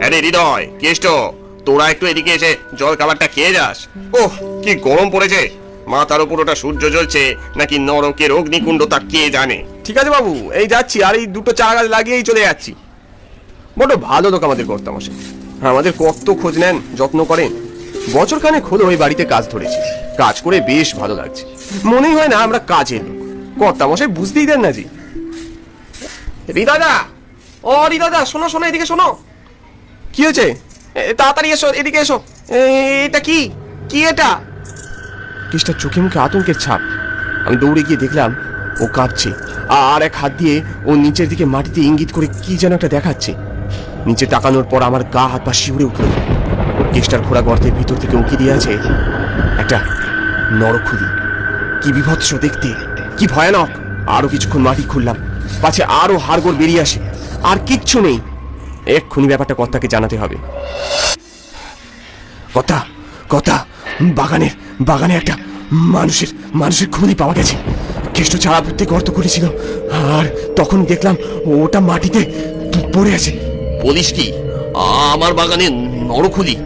আরে হৃদয়, কেষ্ট, তোরা একটু এদিকে এসে জল খাবারটা খেয়ে যাস। ওহ, কি গরম পড়েছে। মাথার উপর ওটা সূর্য জ্বলছে, নাকি নরকের অগ্নিকুণ্ড তা কে জানে? ঠিক আছে বাবু, এই যাচ্ছি, আর এই দুটো চারা গাছ লাগিয়েই চলে যাচ্ছি। বড় ভালো লোক আমাদের কর্তামশাই। আমাদের কত খোঁজ নেন, যত্ন করেন। বছর খানেক ওই বাড়িতে কাজ ধরেছি। কাজ করে বেশ ভালো লাগছে। মনেই হয় না আমরা কাজের লোক। কর্তামশাই বুঝতেই দেন না জি রিদাদা ও রিদাদা শোনো শোনো, এদিকে শোনো। কি হয়েছে? তাড়াতাড়ি এসো, এদিকে এসো। এটা কি? কি এটা? কৃষ্ণার চোখে মুখে আতঙ্কের ছাপ। আমি দৌড়ে গিয়ে দেখলাম, ও কাঁপছে। আর এক হাত দিয়ে ও নিচের দিকে মাটিতে ইঙ্গিত করে কি যেন একটা দেখাচ্ছে। নিচে তাকানোর পর আমার গা হাত পা শিউরে উঠল। কেষ্টার ঘোড়া গর্তের ভিতর থেকে উঁকি দিয়ে আছে একটা নরখুদি। কি বিভৎস দেখতে, কি ভয়ানক। আরও কিছুক্ষণ মাটি খুললাম, পাছে আরও হাড়গোড় বেরিয়ে আসে। আর কিচ্ছু নেই। এক্ষুনি ব্যাপারটা কর্তাকে জানাতে হবে। কথা কথা বাগানের বাগানে একটা মানুষের মানুষের খুলি পাওয়া গেছে। কেষ্ট ছাড়া পুঁতে গর্ত করেছিল আর তখন দেখলাম ওটা মাটিতে পড়ে আছে। বলিস কি? আমার বাগানে নরখুলি?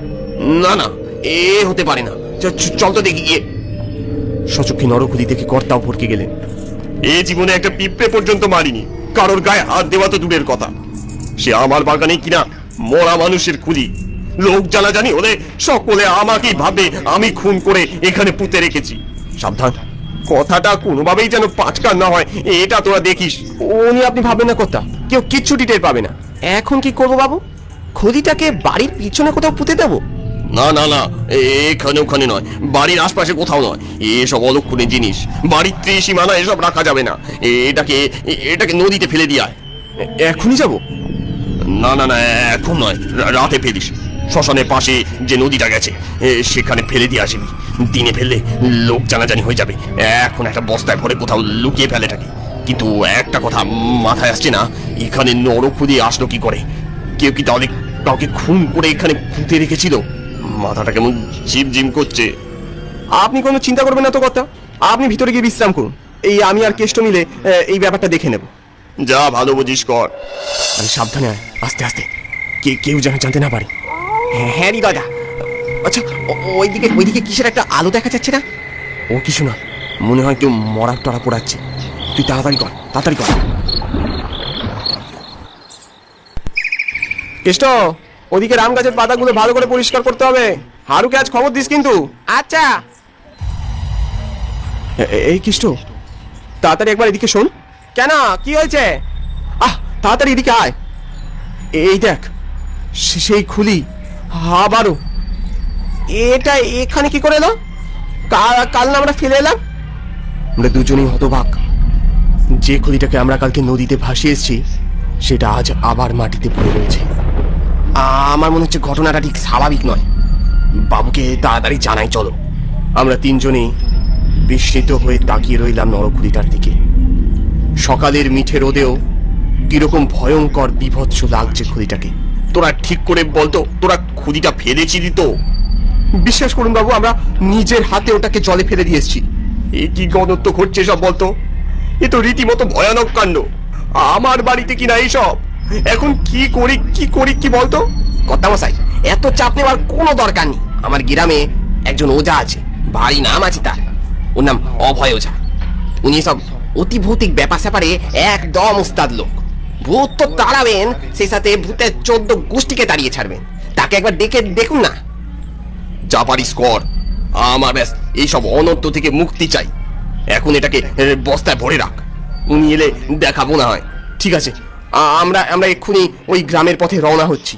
না না এ হতে পারে না। চল তো দেখি গিয়ে। সচক্ষে নরখুলি দেখে কর্তাও ভরকে গেলেন। এ জীবনে একটা পিঁপড়ে পর্যন্ত মারিনি। কারোর গায়ে হাত দেওয়া তো দূরের কথা। সে আমার বাগানে কিনা মরা মানুষের খুলি। লোক জানা জানি হলে সকলে আমাকেই ভাবে আমি খুন করে এখানে পুঁতে রেখেছি। সাবধান কথাটা কোনোভাবেই যেন পাঁচকার না হয় এটা তোরা দেখিস। উনি আপনি ভাববেন না কথা কেউ কিচ্ছু টের পাবে না। এখন কি করব বাবু? খুদিটাকে বাড়ির পিছনে কোথাও পুঁতে দেবো? না না না এখানে ওখানে নয় বাড়ির আশপাশে কোথাও নয়। এসব অলক্ষণের জিনিস বাড়ির ত্রিসীমানা এসব রাখা যাবে না। এটাকে এটাকে নদীতে ফেলে দিয়ে আয়। এখনই যাব? না না না, এখন নয়। রাতে ফেলিস। শ্মশানের পাশে যে নদীটা গেছে সেখানে ফেলে দিয়ে আসবি। দিনে ফেললে লোক জানাজানি হয়ে যাবে। এখন একটা বস্তায় ভরে কোথাও লুকিয়ে ফেলে থাকে। কিন্তু একটা কথা মাথায় আসছে না, এখানে নরকুদি আসলো কি করে? কেউ কি তাহলে কাউকে খুন করে এখানে পুঁতে রেখেছিল? মাথাটা কেমন জিম জিম করছে। আপনি কোনো চিন্তা করবেন না তো কথা আপনি ভিতরে গিয়ে বিশ্রাম করুন। এই আমি আর কেষ্ট মিলে এই ব্যাপারটা দেখে নেব। যা ভালো বুঝিস কর। আমি সাবধানে আয় আস্তে আস্তে। কে কেউ যেন জানতে না পারে। হ্যাঁ হ্যাঁ রি দাদা আচ্ছা ওইদিকে ওইদিকে কিসের একটা আলো দেখা যাচ্ছে না? ও কিছু না মনে হয় কেউ মরা টরা পোড়াচ্ছে। তুই তাড়াতাড়ি কর তাড়াতাড়ি কর। কেষ্ট ওদিকে রাম গাছের পাতাগুলো ভালো করে পরিষ্কার করতে হবে। হারুকে আজ খবর দিস কিন্তু। আচ্ছা। এই কৃষ্ট তাড়াতাড়ি একবার এদিকে শোন। কেন? কি হয়েছে? আহ তাড়াতাড়ি এদিকে আয়। এই দেখ সেই খুলি আবারও এটা এখানে কি করে এলো? কাল না আমরা ফেলে এলাম? আমরা দুজনেই হতবাক যে খুলিটাকে আমরা কালকে নদীতে ভাসিয়ে এসেছি সেটা আজ আবার মাটিতে পড়ে রয়েছে। আমার মনে হচ্ছে ঘটনাটা ঠিক স্বাভাবিক নয়। বাবুকে তাড়াতাড়ি জানাই চলো। আমরা তিনজনেই বিস্মিত হয়ে তাকিয়ে রইলাম নরকুলিটার দিকে। সকালের মিঠে রোদেও কীরকম ভয়ঙ্কর বিভৎস লাগছে খুলিটাকে তোরা ঠিক করে বলতো তোরা খুদিটা ফেলেছি তো। বিশ্বাস করুন বাবু, আমরা নিজের হাতে ওটাকে জলে ফেলে দিয়ে এ কি গণত্ব ঘটছে সব বলতো এ তো রীতিমতো ভয়ানক কাণ্ড। আমার বাড়িতে কিনা এইসব? এখন কি করি কি করি, কি বলতো কর্তামশাই, এত চাপ নেওয়ার কোনো দরকার নেই। আমার গ্রামে একজন ওজা আছে, ভারী নাম আছে তার। ওর নাম অভয় ওঝা। উনি সব অতি ভৌতিক ব্যাপার স্যাপারে একদম উস্তাদ লোক। ভূত তো তাড়াবেন, সেই সাথে ভূতের চোদ্দ গোষ্ঠীকে তাড়িয়ে ছাড়বেন। তাকে একবার ডেকে দেখুন না। যা পারিস কর আমার ব্যাস, এইসব অনর্থ থেকে মুক্তি চাই। এখন এটাকে বস্তায় ভরে রাখ। উনি এলে দেখাবো না হয়। ঠিক আছে, আমরা আমরা এক্ষুনি ওই গ্রামের পথে রওনা হচ্ছি।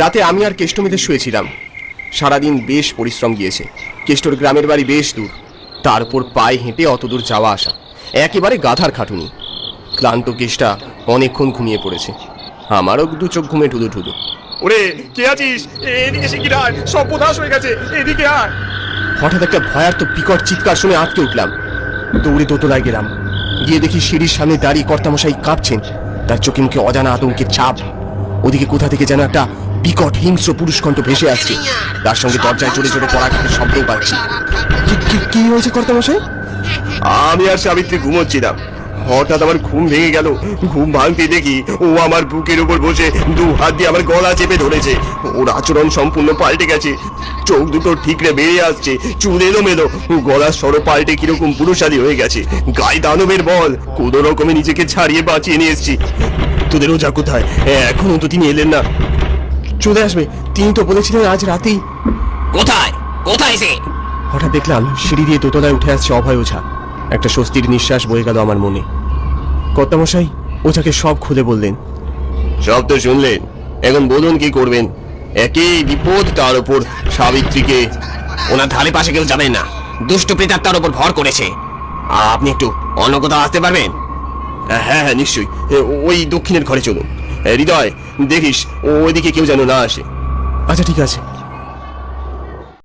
রাতে আমি আর কেষ্ট মিলে শুয়েছিলাম। সারাদিন বেশ পরিশ্রম গিয়েছে। কেষ্টর গ্রামের বাড়ি বেশ দূর। তার উপর পায়ে হেঁটে অতদূর যাওয়া আসা। একেবারে গাধার খাটুনি। ক্লান্ত কেষ্টা অনেকক্ষণ ঘুমিয়ে পড়েছে। আমারও দু চোখ ঘুমে ঠুদু ঠুদু ওরে কে আছিস? এদিকে সব বোধাস হয়ে গেছে। এদিকে আয়। হঠাৎ একটা ভয়ার্থ বিকট চিৎকার শুনে আটকে উঠলাম। দৌড়ে দোতলায় গেলাম। গিয়ে দেখি সিঁড়ির সামনে দাঁড়িয়ে কর্তামশাই কাঁপছেন। তার চোখে মুখে অজানা আতঙ্কের ছাপ। ওদিকে কোথা থেকে যেন একটা বিকট হিংস্র পুরুষকণ্ঠ ভেসে আসছে। তার সঙ্গে দরজায় চড়ে চড়ে পড়াঘাতের শব্দও পাচ্ছি কি- হয়েছে কর্তামশাই? আমি আর সাবিত্রী ঘুমোচ্ছিলাম হঠাৎ আমার ঘুম ভেঙে গেল। ঘুম ভাঙতে দেখি ও আমার বুকের উপর বসে দু হাত দিয়ে আমার গলা চেপে ধরেছে। ওর আচরণ সম্পূর্ণ পাল্টে গেছে। চোখ দুটো ঠিকরে বেরিয়ে আসছে। চুল এলোমেলো। গলার সরো পাল্টে কীরকম পুরুষালী হয়ে গেছে। গায়ে দানবের বল। কোনো রকমে নিজেকে ছাড়িয়ে বাঁচিয়ে নিয়ে এসছি। তোদের ওজা কোথায়? এখনও তো তিনি এলেন না। চলে আসবে। তিনি তো বলেছিলেন আজ রাতেই। কোথায়? কোথায় সে? হঠাৎ দেখলাম সিঁড়ি দিয়ে দোতলায় উঠে আসছে অভয় ওঝা। একটা স্বস্তির নিঃশ্বাস বয়ে গেল আমার মনে। কর্তামশাই ওঝাকে সব খুলে বললেন। সব তো শুনলেন। এখন বলুন কি করবেন? একই বিপদ তার উপর সাবিত্রীকে। ওনার ধারে পাশে কেউ যাবেন না। দুষ্ট প্রেতার তার উপর ভর করেছে। আপনি একটু অন্য কোথাও আসতে পারবেন? হ্যাঁ হ্যাঁ নিশ্চয়ই। ওই দক্ষিণের ঘরে চলুন। হৃদয় দেখিস ওইদিকে কেউ যেন না আসে। আচ্ছা ঠিক আছে।